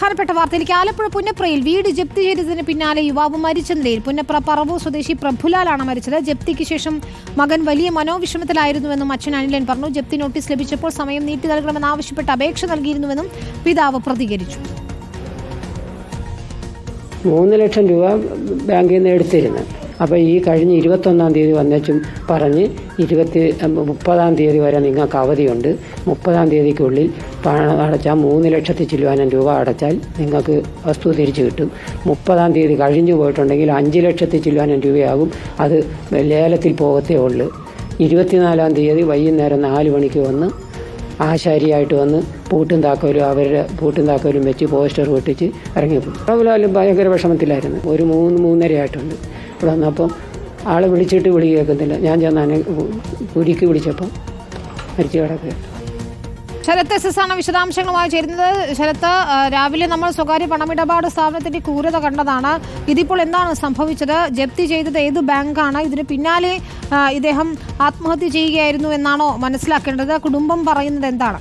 പ്രധാനപ്പെട്ട വാർത്തയിലേക്ക് ആലപ്പുഴ പുന്നപ്രയിൽ വീട് ജപ്തി ചെയ്തതിന് പിന്നാലെ യുവാവ് മരിച്ച നിലയിൽ പുന്നപ്ര പറവൂർ സ്വദേശി പ്രഭുലാലാണ് മരിച്ചത്. ജപ്തിക്ക് ശേഷം മകൻ വലിയ മനോവിഷമത്തിലായിരുന്നുവെന്നും അച്ഛൻ അനിലൻ പറഞ്ഞു. ജപ്തി നോട്ടീസ് ലഭിച്ചപ്പോൾ സമയം നീട്ടി നൽകണമെന്നാവശ്യപ്പെട്ട് അപേക്ഷ നൽകിയിരുന്നുവെന്നും പിതാവ് പ്രതികരിച്ചു. മൂന്ന് ലക്ഷം രൂപ ബാങ്കിൽ നിന്ന് എടുത്തിരുന്നു. അപ്പോൾ ഈ കഴിഞ്ഞ ഇരുപത്തൊന്നാം തീയതി വന്നേച്ചും പറഞ്ഞ് ഇരുപത്തി മുപ്പതാം തീയതി വരെ നിങ്ങൾക്ക് അവധിയുണ്ട്. മുപ്പതാം തീയതിക്കുള്ളിൽ പണം അടച്ചാൽ മൂന്ന് ലക്ഷത്തി ചില്ലുവാനം രൂപ അടച്ചാൽ നിങ്ങൾക്ക് വസ്തു തിരിച്ചു കിട്ടും. മുപ്പതാം തീയതി കഴിഞ്ഞു പോയിട്ടുണ്ടെങ്കിൽ അഞ്ച് ലക്ഷത്തി ചില്ലുവാനം രൂപയാകും. അത് ലേലത്തിൽ പോകത്തേ ഉള്ളൂ. ഇരുപത്തിനാലാം തീയതി വൈകുന്നേരം നാല് മണിക്ക് വന്ന് ആശാരിയായിട്ട് വന്ന് പൂട്ടും താക്കോലും അവരുടെ പൂട്ടും താക്കോലും വെച്ച് പോസ്റ്റർ ഒട്ടിച്ച് ഇറങ്ങിപ്പോയി അതുപോലെ ഭയങ്കര വിഷമത്തിലായിരുന്നു. ഒരു മൂന്ന് മൂന്നര ആയിട്ടുണ്ട് ഇവിടെ അപ്പം ആൾ വിളിച്ചിട്ട് വിളി കേൾക്കുന്നില്ല ഞാൻ ചെന്നാണ് പുരിക്ക് വിളിച്ചപ്പോൾ മരിച്ചു കിടക്കുക ശരത്ത് എസ് എസ് ആണ് വിശദാംശങ്ങളുമായി ചേരുന്നത്. ശരത്ത് രാവിലെ നമ്മൾ സ്വകാര്യ പണമിടപാട് സ്ഥാപനത്തിന്റെ ക്രൂരത കണ്ടതാണ്. ഇതിപ്പോൾ എന്താണ് സംഭവിച്ചത്? ജപ്തി ചെയ്തത് ഏത് ബാങ്കാണ്? ഇതിന് പിന്നാലെ ഇദ്ദേഹം ആത്മഹത്യ ചെയ്യുകയായിരുന്നു എന്നാണോ മനസ്സിലാക്കേണ്ടത്? കുടുംബം പറയുന്നത് എന്താണ്?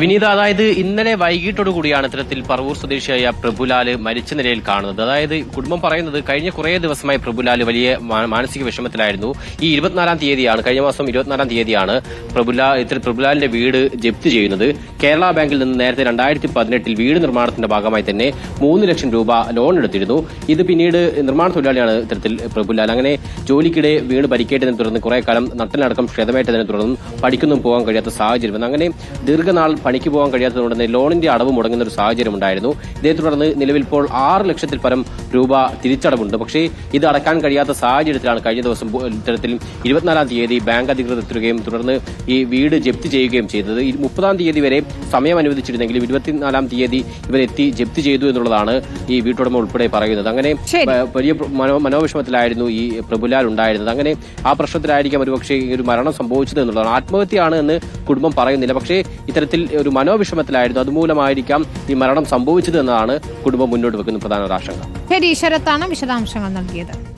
വിനീത അതായത് ഇന്നലെ വൈകിട്ടോടു കൂടിയാണ് ഇത്തരത്തിൽ പറവൂർ സ്വദേശിയായ പ്രഭുലാൽ മരിച്ച നിലയിൽ കാണുന്നത്. അതായത് കുടുംബം പറയുന്നത് കഴിഞ്ഞ കുറേ ദിവസമായി പ്രഭുലാൽ വലിയ മാനസിക വിഷമത്തിലായിരുന്നു. ഈ ഇരുപത്തിനാലാം തീയതിയാണ് കഴിഞ്ഞ മാസം ഇരുപത്തിനാലാം തീയതിയാണ് പ്രഭുലാ ഇത്തരം പ്രഭുലാലിന്റെ വീട് ജപ്തി ചെയ്യുന്നത്. കേരള ബാങ്കിൽ നിന്ന് നേരത്തെ രണ്ടായിരത്തി പതിനെട്ടിൽ വീട് നിർമ്മാണത്തിന്റെ ഭാഗമായി തന്നെ മൂന്ന് ലക്ഷം രൂപ ലോൺ എടുത്തിരുന്നു. ഇത് പിന്നീട് നിർമ്മാണ തൊഴിലാളിയാണ് ഇത്തരത്തിൽ പ്രഭുലാൽ അങ്ങനെ ജോലിക്കിടെ വീട് പരിക്കേറ്റതിനെ തുടർന്ന് കുറെ കാലം നട്ടലടക്കം ക്ഷതമേറ്റതിനെ തുടർന്ന് പഠിക്കൊന്നും പോകാൻ കഴിയാത്ത സാഹചര്യം അങ്ങനെ ദീർഘനാൾ പണിക്ക് പോകാൻ കഴിയാത്തതുകൊണ്ട് തന്നെ ലോണിന്റെ അടവ് മുടങ്ങുന്ന ഒരു സാഹചര്യം ഉണ്ടായിരുന്നു. ഇതേ തുടർന്ന് നിലവിൽ ഇപ്പോൾ ആറ് ലക്ഷത്തിൽ പരം രൂപ തിരിച്ചടവുണ്ട്. പക്ഷേ ഇത് അടക്കാൻ കഴിയാത്ത സാഹചര്യത്തിലാണ് കഴിഞ്ഞ ദിവസം ഇത്തരത്തിൽ ഇരുപത്തിനാലാം തീയതി ബാങ്ക് അധികൃതർ എത്തുകയും തുടർന്ന് ഈ വീട് ജപ്തി ചെയ്യുകയും ചെയ്തത്. മുപ്പതാം തീയതി വരെ സമയം അനുവദിച്ചിരുന്നെങ്കിലും ഇരുപത്തിനാലാം തീയതി ഇവരെത്തി ജപ്തി ചെയ്തു എന്നുള്ളതാണ് ഈ വീട്ടുടമ ഉൾപ്പെടെ പറയുന്നത്. അങ്ങനെ വലിയ മനോവിഷമത്തിലായിരുന്നു ഈ പ്രഭുലാൽ ഉണ്ടായിരുന്നത്. അങ്ങനെ ആ പ്രശ്നത്തിലായിരിക്കാം ഒരുപക്ഷെ ഈ ഒരു മരണം സംഭവിച്ചത് എന്നുള്ളതാണ്. ആത്മഹത്യയാണ് എന്ന് കുടുംബം പറയുന്നില്ല. പക്ഷേ ഇത്തരത്തിൽ ഒരു മനോവിഷമത്തിലായിരുന്നു. അതുമൂലമായിരിക്കാം ഈ മരണം സംഭവിച്ചത് എന്നതാണ് കുടുംബം മുന്നോട്ട് വെക്കുന്ന പ്രധാന ഒരു ആശങ്ക വിശദാംശങ്ങൾ നൽകിയത്.